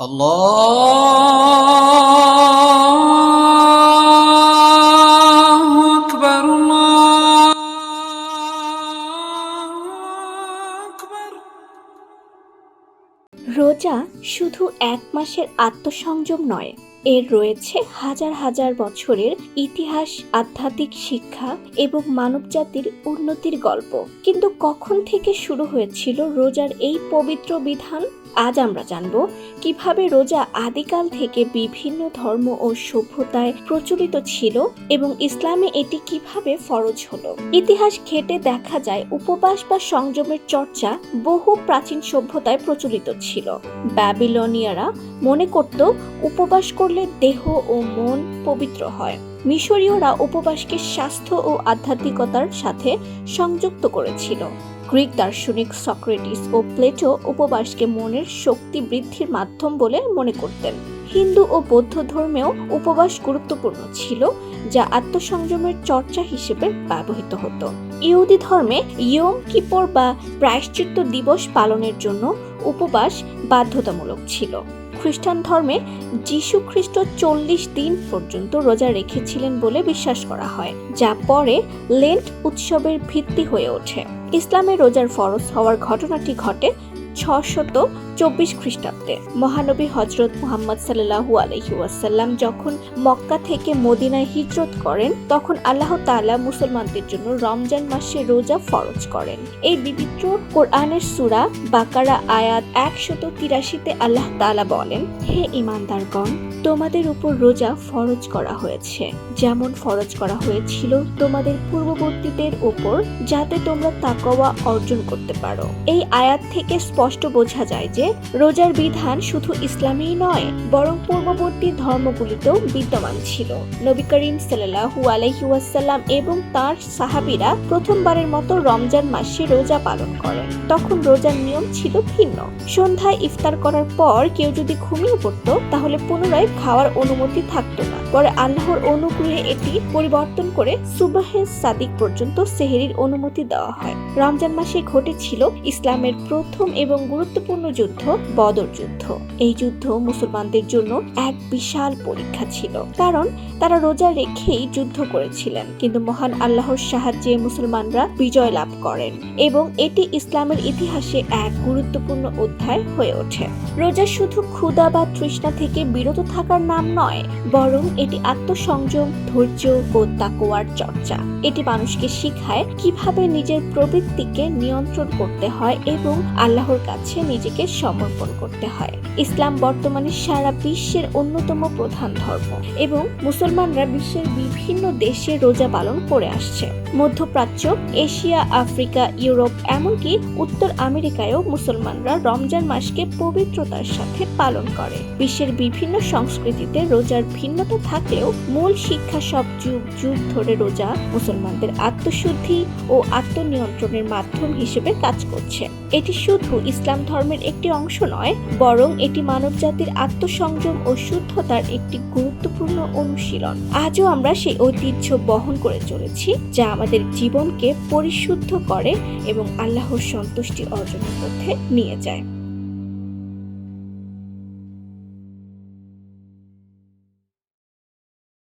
الله أكبر الله أكبر রোজা শুধু এক মাসের আত্মসংযম নয় এর রয়েছে হাজার হাজার বছরের ইতিহাস, আধ্যাত্মিক শিক্ষা এবং মানবজাতির উন্নতির গল্প। কিন্তু কখন থেকে শুরু হয়েছিল রোজার এই পবিত্র বিধান? আজ আমরা জানব কীভাবে রোজা আদিকাল থেকে বিভিন্ন ধর্ম ও সভ্যতায় প্রচলিত ছিল এবং ইসলামে এটি কীভাবে ফরজ হলো। ইতিহাস ঘেটে দেখা যায় উপবাস বা সংযমের চর্চা বহু প্রাচীন সভ্যতায় প্রচলিত ছিল। ব্যাবিলনিয়ারা মনে করত উপবাস করলে দেহ ও মন পবিত্র হয়। মিশরীয়রা উপবাসকে স্বাস্থ্য ও আধ্যাত্মিকতার সাথে সংযুক্ত করেছিল। গ্রিক দার্শনিক সক্রেটিস ও প্লেটো উপবাসকে মনের শক্তি বৃদ্ধির মাধ্যম বলে মনে করতেন। হিন্দু ও বৌদ্ধ ধর্মেও উপবাস গুরুত্বপূর্ণ ছিল, যা আত্মসংযমের চর্চা হিসেবে ব্যবহৃত হতো। ইহুদি ধর্মে ইয়ম কিপর বা প্রায়শ্চিত্ত দিবস পালনের জন্য উপবাস বাধ্যতামূলক ছিল। খ্রিস্টান ধর্মে যীশু খ্রিস্ট চল্লিশ দিন পর্যন্ত রোজা রেখেছিলেন বলে বিশ্বাস করা হয়, যা পরে লেন্ট উৎসবের ভিত্তি হয়ে ওঠে। ইসলামে রোজার ফরজ হওয়ার ঘটনাটি ঘটে ছশত চব্বিশ খ্রিস্টাব্দে মহানবী হজরত মুহাম্মদ সাল্লাহু আলহি ওয়াসাল্লাম যখন মক্কা থেকে মদিনায় হিজরত করেন, তখন আল্লাহ তাআলা মুসলমানদের জন্য রমজান মাসে রোজা ফরজ করেন। এই বিবিত্র কোরআনের সূরা বাকারা আয়াত একশত তিরাশিতে আল্লাহ তাআলা বলেন, হে ইমানদারগণ তোমাদের উপর রোজা ফরজ করা হয়েছে। যেমন ফরজ করা হয়েছিল তোমাদের পূর্ববর্তীদের উপর, যাতে তোমরা তাকওয়া অর্জন করতে পারো। এই আয়াত থেকে স্পষ্ট বোঝা যায় যে রোজার বিধান শুধু ইসলামেই নয়, বরং পূর্ববর্তী ধর্মগুলিতেও বিদ্যমান ছিল। নবী করিম সাল্লাহু আলহি ওয়াসাল্লাম এবং তার সাহাবিরা প্রথমবারের মতো রমজান মাসে রোজা পালন করেন। তখন রোজার নিয়ম ছিল ভিন্ন। সন্ধ্যায় ইফতার করার পর কেউ যদি ঘুমিয়ে পড়তো, তাহলে পুনরায় খাওয়ার অনুমতি থাকতো না। পরে আল্লাহর অনুগ্রহে এটি পরিবর্তন করে সুবাহে সাদিক পর্যন্ত সেহেরির অনুমতি দেওয়া হয়। রমজান মাসে ঘটেছিল ইসলামের প্রথম এবং গুরুত্বপূর্ণ যুদ্ধ বদর যুদ্ধ। এই যুদ্ধ মুসলমানদের জন্য এক বিশাল পরীক্ষা ছিল। কারণ তারা রোজা রেখেই যুদ্ধ করেছিলেন। কিন্তু মহান আল্লাহর সাহায্যে মুসলমানরা বিজয় লাভ করেন এবং এটি ইসলামের ইতিহাসে এক গুরুত্বপূর্ণ অধ্যায় হয়ে ওঠে। রোজা শুধু ক্ষুধা বা তৃষ্ণা থেকে বিরত থাকার নাম নয়, বরং এটি আত্মসংযম, ধৈর্য ও তাকোয়ার চর্চা। এটি মানুষকে শিখায় কীভাবে নিজের প্রবৃত্তিকে নিয়ন্ত্রণ করতে হয় এবং আল্লাহর কাছে নিজেকে সমর্পণ করতে হয়। ইসলাম বর্তমানে সারা বিশ্বের অন্যতম প্রধান ধর্ম এবং মুসলমানরা বিশ্বের বিভিন্ন দেশে রোজা পালন করে আসছে। মধ্যপ্রাচ্য, এশিয়া, আফ্রিকা, ইউরোপ এমনকি উত্তর আমেরিকায়ও মুসলমানরা রমজান মাসকে পবিত্রতার সাথে পালন করে। বিশ্বের বিভিন্ন সংস্কৃতিতে রোজার ভিন্নতা থাকলেও মূল শিক্ষা সব যুগ যুগ ধরে রোজা মুসলমানদের আত্মশুদ্ধি ও আত্মনিয়ন্ত্রণের মাধ্যম হিসেবে কাজ করছে। এটি শুধু ইসলাম ধর্মের একটি অংশ নয়, বরং এটি মানবজাতির আত্মসংযম ও শুদ্ধতার একটি গুরুত্বপূর্ণ অনুশীলন। আজও আমরা সেই ঐতিহ্য বহন করে চলেছি, যা আমাদের জীবনকে পরিশুদ্ধ করে এবং আল্লাহর সন্তুষ্টি অর্জনের পথে নিয়ে যায়।